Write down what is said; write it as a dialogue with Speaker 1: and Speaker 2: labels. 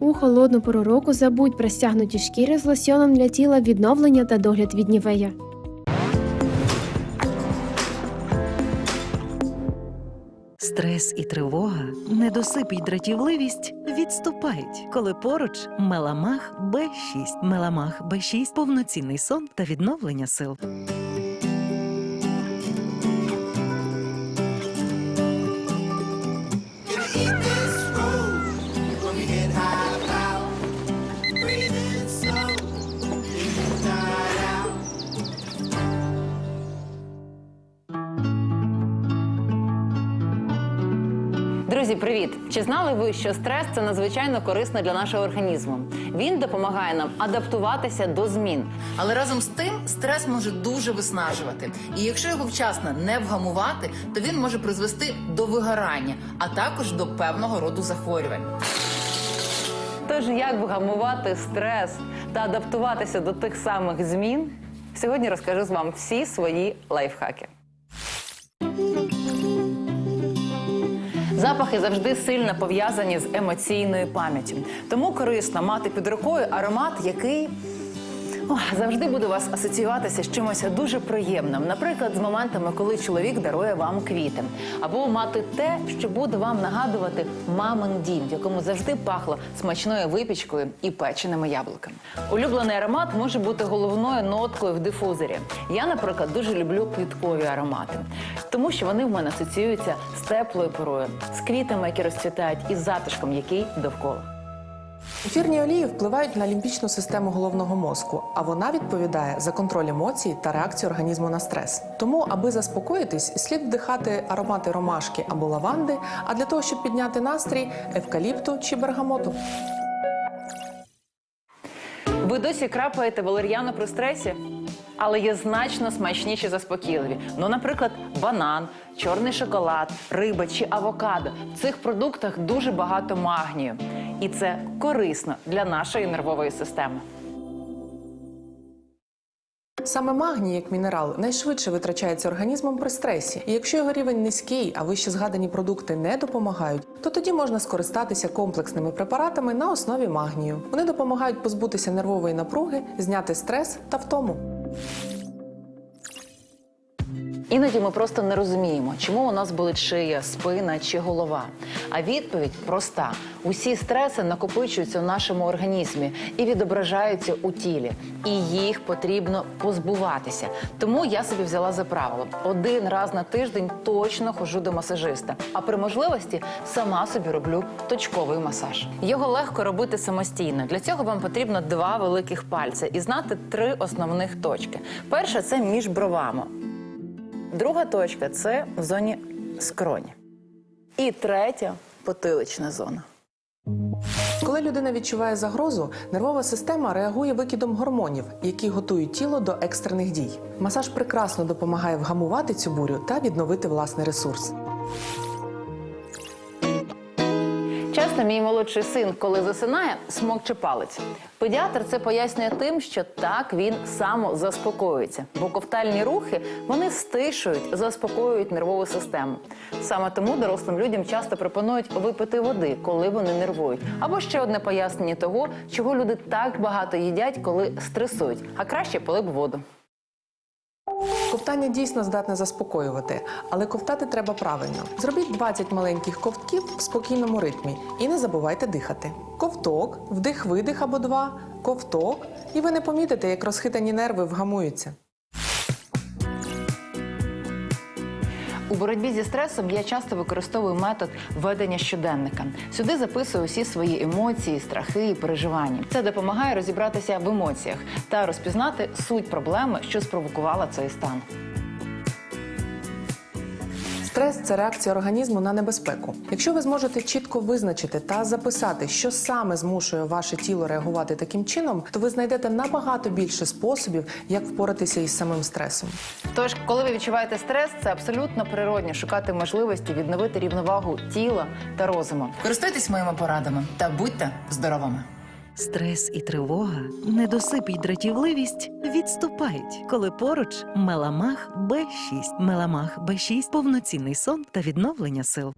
Speaker 1: У холодну пору року забудь про стягнуті шкіри з лосьоном для тіла відновлення та догляд від нівея.
Speaker 2: Стрес і тривога, недосип і дратівливість відступають, коли поруч меламах Б6. Меламах Б6 – повноцінний сон та відновлення сил.
Speaker 3: Друзі, привіт! Чи знали ви, що стрес це надзвичайно корисно для нашого організму? Він допомагає нам адаптуватися до змін.
Speaker 4: Але разом з тим стрес може дуже виснажувати. І якщо його вчасно не вгамувати, то він може призвести до вигорання, а також до певного роду захворювань.
Speaker 3: Тож як вгамувати стрес та адаптуватися до тих самих змін? Сьогодні розкажу з вам всі свої лайфхаки. Запахи завжди сильно пов'язані з емоційною пам'яттю. Тому корисно мати під рукою аромат, який Завжди буде у вас асоціюватися з чимось дуже приємним. Наприклад, з моментами, коли чоловік дарує вам квіти, або мати те, що буде вам нагадувати мамин дім, в якому завжди пахло смачною випічкою і печеними яблуками. Улюблений аромат може бути головною ноткою в дифузорі. Я, наприклад, дуже люблю квіткові аромати, тому що вони в мене асоціюються з теплою порою, з квітами, які розцвітають, і з затишком, який довкола.
Speaker 5: Ефірні олії впливають на лімбічну систему головного мозку, а вона відповідає за контроль емоцій та реакцію організму на стрес. Тому, аби заспокоїтись, слід вдихати аромати ромашки або лаванди, а для того, щоб підняти настрій, евкаліпту чи бергамоту.
Speaker 3: Ви досі крапаєте валер'яну при стресі? Але є значно смачніші заспокійливі. Ну, наприклад, банан, чорний шоколад, риба чи авокадо. В цих продуктах дуже багато магнію. І це корисно для нашої нервової системи.
Speaker 5: Саме магній, як мінерал, найшвидше витрачається організмом при стресі. І якщо його рівень низький, а вище згадані продукти не допомагають, то тоді можна скористатися комплексними препаратами на основі магнію. Вони допомагають позбутися нервової напруги, зняти стрес та втому.
Speaker 3: you Іноді ми просто не розуміємо, чому у нас болить шия, спина чи голова. А відповідь проста: усі стреси накопичуються в нашому організмі і відображаються у тілі, і їх потрібно позбуватися. Тому я собі взяла за правило: один раз на тиждень точно ходжу до масажиста, а при можливості сама собі роблю точковий масаж. Його легко робити самостійно. Для цього вам потрібно два великих пальця і знати три основних точки. Перша це між бровами. Друга точка це в зоні скроні. І третя потилична зона.
Speaker 5: Коли людина відчуває загрозу, нервова система реагує викидом гормонів, які готують тіло до екстрених дій. Масаж прекрасно допомагає вгамувати цю бурю та відновити власний ресурс.
Speaker 3: Часто мій молодший син, коли засинає, смокче палець. Педіатр це пояснює тим, що так він самозаспокоюється, бо ковтальні рухи вони стишують, заспокоюють нервову систему. Саме тому дорослим людям часто пропонують випити води, коли вони нервують. Або ще одне пояснення того, чого люди так багато їдять, коли стресують, а краще пили б воду.
Speaker 5: Ковтання дійсно здатне заспокоювати, але ковтати треба правильно. Зробіть 20 маленьких ковтків в спокійному ритмі і не забувайте дихати. Ковток, вдих-видих або два, ковток, і ви не помітите, як розхитані нерви вгамуються.
Speaker 3: У боротьбі зі стресом я часто використовую метод ведення щоденника. Сюди записую усі свої емоції, страхи і переживання. Це допомагає розібратися в емоціях та розпізнати суть проблеми, що спровокувала цей стан.
Speaker 5: Стрес це реакція організму на небезпеку. Якщо ви зможете чітко визначити та записати, що саме змушує ваше тіло реагувати таким чином, то ви знайдете набагато більше способів, як впоратися із самим стресом.
Speaker 3: Тож, коли ви відчуваєте стрес, це абсолютно природньо шукати можливості відновити рівновагу тіла та розуму.
Speaker 4: Користуйтесь моїми порадами та будьте здоровими.
Speaker 2: Стрес і тривога, недосип і дратівливість відступають, коли поруч меламах Б6. Меламах Б6 – повноцінний сон та відновлення сил.